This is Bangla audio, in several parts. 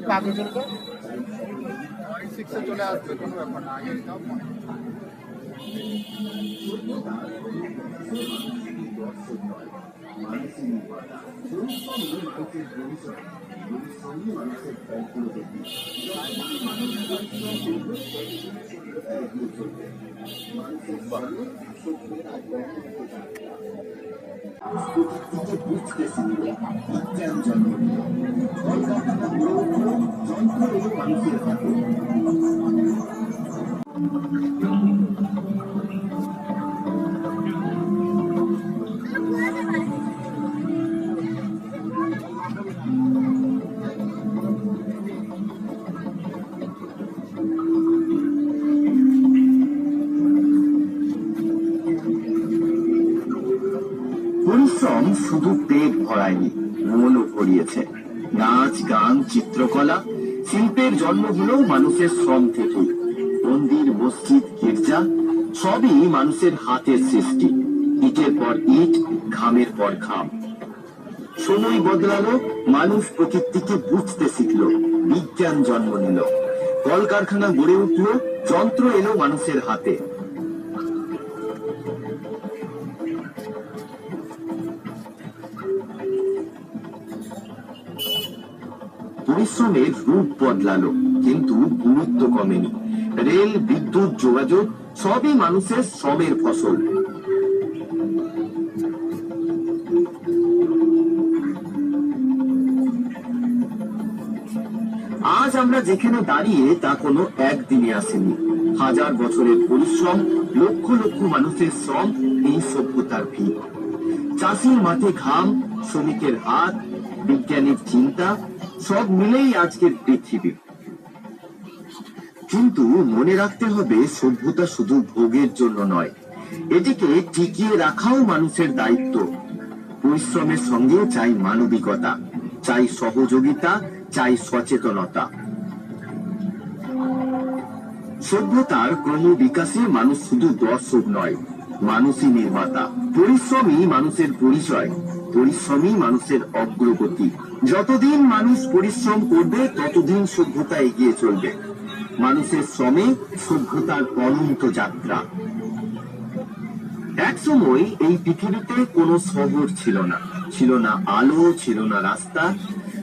একটু আগে চলে যাও পয়েন্ট সিক্সে চলে আসবে কোনো ব্যাপার না আগে যাও পরিশ্রম শুধু পেট ভরায়নি, মনও ভরিয়েছে। নাচ, গান, চিত্রকলা, শিল্পের জন্ম হলো মানুষের শ্রম থেকেই। মন্দির, মসজিদ, গির্জা, সবই মানুষের হাতের সৃষ্টি। ইটের পর ইট, ঘামের পর ঘাম। সময় বদলালো, মানুষ প্রকৃতিকে বুঝতে শিখলো, বিজ্ঞান জন্ম নিল। কলকারখানা গড়ে উঠল, যন্ত্র এলো মানুষের হাতে। পরিশ্রমের রূপ বদলালো, কিন্তু গুরুত্ব কমেনি। রেল, বিদ্যুৎ, যোগাযোগ, সবই মানুষের শ্রমের ফসল। আজ আমরা যেখানে দাঁড়িয়ে তা কোনো একদিনে আসেনি। হাজার বছরের পরিশ্রম, লক্ষ লক্ষ মানুষের শ্রম, এই সভ্যতার ভিত। চাষির মাঠে ঘাম, শ্রমিকের হাত, বিজ্ঞানীর চিন্তা সব মিলেই আজকের পৃথিবী। কিন্তু মনে রাখতে হবে, সভ্যতা শুধু ভোগের জন্য নয়, এটিকে টিকিয়ে রাখাও মানুষের দায়িত্ব। পরিশ্রমের সঙ্গে চাই মানবিকতা, চাই সহযোগিতা, চাই সচেতনতা। সভ্যতার ক্রম বিকাশে মানুষ শুধু দর্শক নয়, মানুষই নির্মাতা। পরিশ্রমই মানুষের পরিচয়। পরিশ্রমই মানুষের অগ্রগতি। যতদিন মানুষ পরিশ্রম করবে, ততদিন সভ্যতা এগিয়ে চলবে। মানুষের শ্রমে সভ্যতার অনন্ত যাত্রা। এক সময় এই পৃথিবীতে কোনো শহর ছিল না। ছিল না আলো, ছিল না রাস্তা।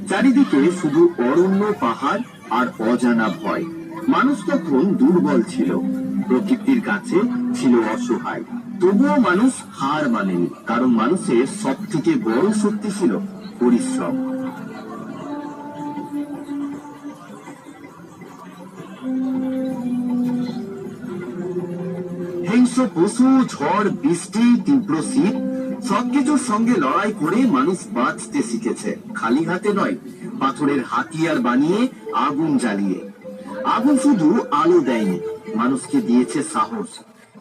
চারিদিকে শুধু অরণ্য, পাহাড় আর অজানা ভয়। মানুষ তখন দুর্বল ছিল। প্রকৃতির কাছে ছিল অসহায়। তবুও মানুষ হার মানেনি, কারণ মানুষের সব থেকে বড় শক্তি ছিল পরিশ্রম। হিংস্র পশু, ঝড়, বৃষ্টি, তীব্র শীত, সবকিছুর সঙ্গে লড়াই করে মানুষ বাঁচতে শিখেছে। খালি হাতে নয়, পাথরের হাতিয়ার বানিয়ে আগুন জ্বালিয়ে। আগুন শুধু আলো দেয়নি, মানুষকে দিয়েছে সাহস।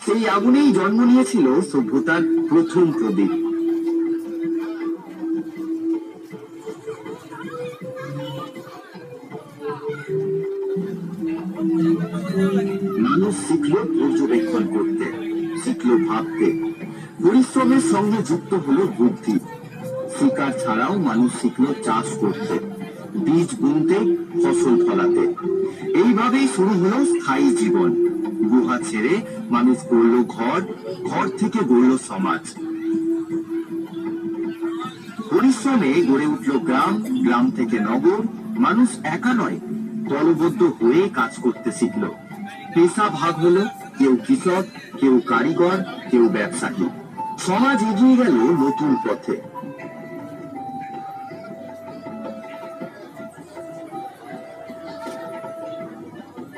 সেই আগুনেই জন্ম নিয়েছিল সভ্যতার প্রথম প্রদীপ। মানুষ শিখলো পর্যবেক্ষণ করতে, শিখলো ভাবতে। পরিশ্রমের সঙ্গে যুক্ত হলো বুদ্ধি। শিকার ছাড়াও মানুষ শিখলো চাষ করতে, বীজ বুনতে, ফসল ফলাতে। এইভাবেই শুরু হলো স্থায়ী জীবন। গুহা ছেড়ে মানুষ গড়ল ঘর ঘর থেকে গড়ল সমাজ। পরিশ্রমে গড়ে উঠল গ্রাম গ্রাম থেকে নগর। মানুষ একা নয়, দলবদ্ধ হয়ে কাজ করতে শিখলো। পেশা ভাগ হলো, কেউ কৃষক, কেউ কারিগর, কেউ ব্যবসায়ী। সমাজ এগিয়ে গেল নতুন পথে।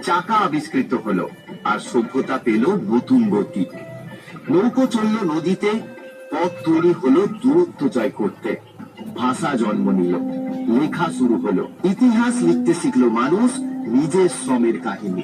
চাকা আবিষ্কৃত হলো। আর সভ্যতা পেল নতুন গতি নৌকো চলল নদীতে, পথ তৈরি হলো দূরত্ব জয় করতে। ভাষা জন্ম নিল, লেখা শুরু হলো। ইতিহাস লিখতে শিখলো মানুষ নিজের শ্রমের কাহিনী।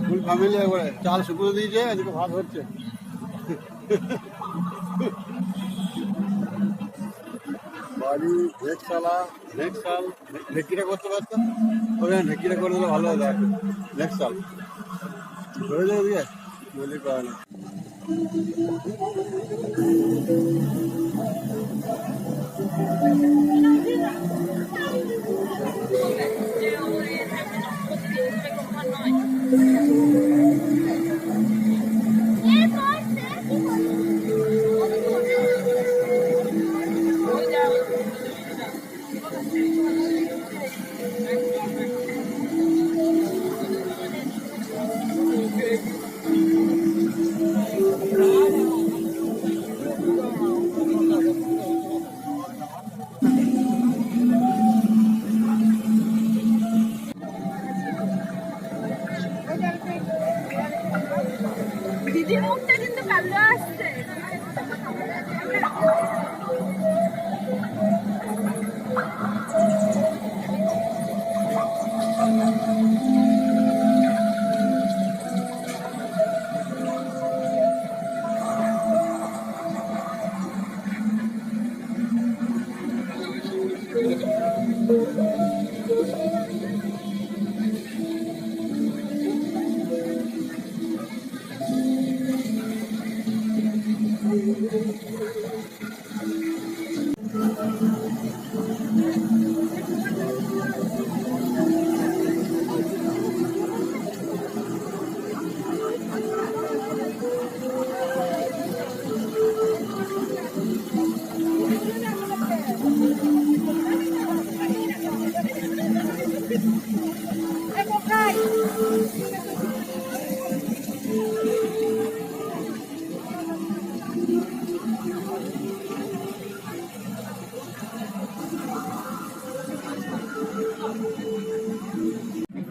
ফুল ফ্যামিলি একবারে চাল শুকুরে দিয়েছে এদিকে ভাত হচ্ছে। বাড়ি ভেটশালা ভেটশাল ঢেকিটা করতে পারতো ওরে ঢেকিটা করে দিলে ভালো হতো ভেটশাল ধরে যাবে দিয়ে, বলি পাওয়া না। দিদির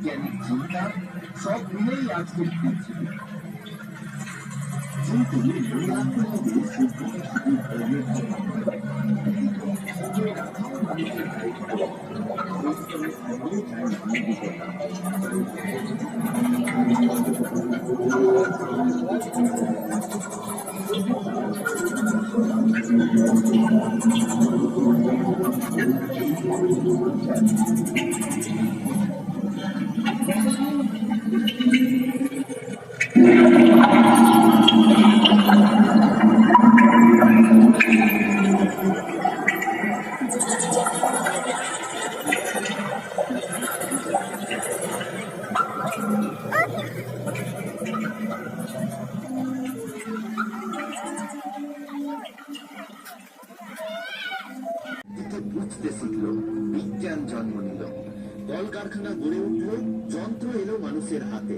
বৈজ্ঞানিক চিন্তা সব মিলেই আজকের পৃথিবী কিন্তু মনে রাখতে হবে শুধু শুধু ধর্মের বুঝতে শিখল বিজ্ঞান জন্ম নিল। কলকারখানা গড়ে উঠল, যন্ত্র এলো মানুষের হাতে।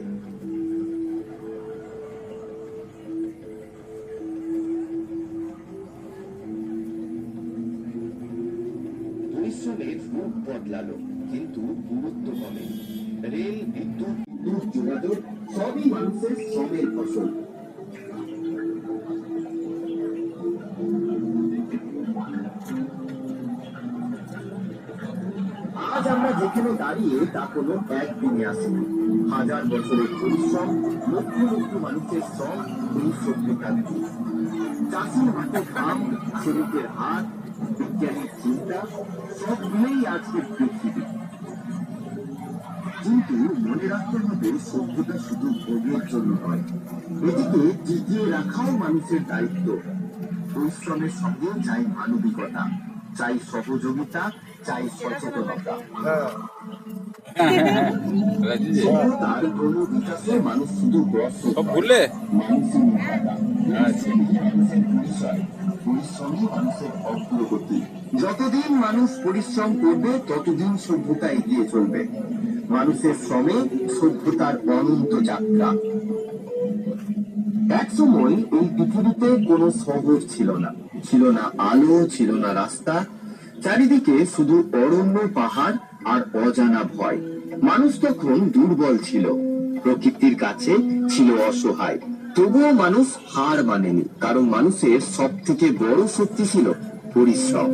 পরিশ্রমের রূপ বদলালো, কিন্তু গুরুত্ব কমেনি রেল, বিদ্যুৎ যোগাযোগ সবই মানুষের শ্রমের ফসল। যেখানে দাঁড়িয়ে তা কোনো একদিনে আসেনি। হাজার বছরের পরিশ্রম, লক্ষ লক্ষ মানুষের শ্রম এই সভ্যতার চাষির মাঠে ঘাম শ্রমিকের হাত, বিজ্ঞানীর চিন্তা, সব মিলেই আজকের পৃথিবী। কিন্তু মনে রাখতে হবে, সভ্যতা শুধু ভোগের জন্য নয়, এটিকে টিকিয়ে রাখাও মানুষের দায়িত্ব। পরিশ্রমের সঙ্গে চাই মানবিকতা। চাই সহযোগিতা চাই সচেতনতা। বিকাশে মানুষ শুধু মানুষের পরিশ্রমই মানুষের অগ্রগতি। যতদিন মানুষ পরিশ্রম করবে ততদিন সভ্যতা এগিয়ে চলবে। মানুষের শ্রমে সভ্যতার অনন্ত যাত্রা। এক সময় এই পৃথিবীতে কোনো শহর ছিল না। ছিল না আলো, ছিল না রাস্তা। চারিদিকে শুধু অরণ্য পাহাড় আর অজানা ভয়। মানুষ তখন দুর্বল ছিল। প্রকৃতির কাছে ছিল অসহায়। তবুও মানুষ হার মানেনি, কারণ মানুষের সব থেকে বড় শক্তি ছিল পরিশ্রম।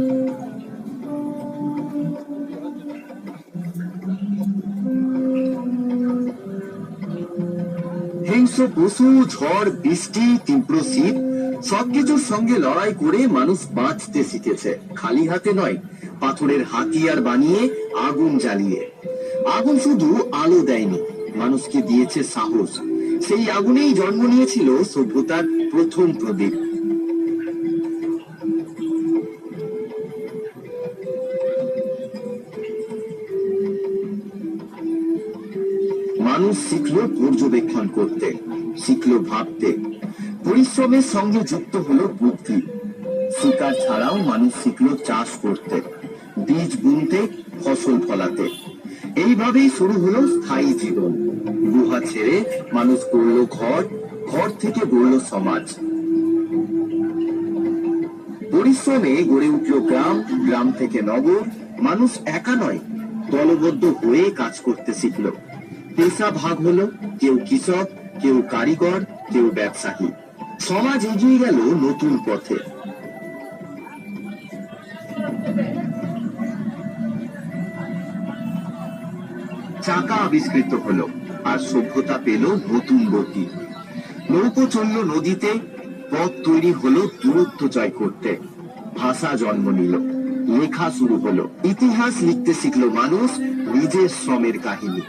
হিংস্র পশু, ঝড়, বৃষ্টি, তীব্র শীত সবকিছুর সঙ্গে লড়াই করে মানুষ বাঁচতে শিখেছে। খালি হাতে নয়, পাথরের হাতিয়ার বানিয়ে আগুন জ্বালিয়ে। আগুন শুধু আলো দেয়নি, মানুষকে দিয়েছে সাহস। সেই আগুনেই জন্ম নিয়েছিল সভ্যতার প্রথম প্রদীপ। মানুষ শিখলো পর্যবেক্ষণ করতে, শিখলো ভাবতে। পরিশ্রমের সঙ্গে যুক্ত হলো বুদ্ধি। শিকার ছাড়াও মানুষ শিখলো চাষ করতে, বীজ বুনতে, ফসল ফলাতে। এইভাবেই শুরু হলো স্থায়ী জীবন। গুহা ছেড়ে মানুষ গড়ল ঘর ঘর থেকে গড়ল সমাজ। পরিশ্রমে গড়ে উঠল গ্রাম গ্রাম থেকে নগর। মানুষ একা নয়, দলবদ্ধ হয়ে কাজ করতে শিখলো। পেশা ভাগ হলো, কেউ কৃষক, কেউ কারিগর, কেউ ব্যবসায়ী। সমাজ এগিয়ে গেল নতুন পথে। চাকা আবিষ্কৃত হলো আর সভ্যতা পেল নতুন গতি। নৌকো চলল নদীতে, পথ তৈরি হলো দূরত্ব জয় করতে। ভাষা জন্ম নিল, লেখা শুরু হলো। ইতিহাস লিখতে শিখলো মানুষ নিজের শ্রমের কাহিনী।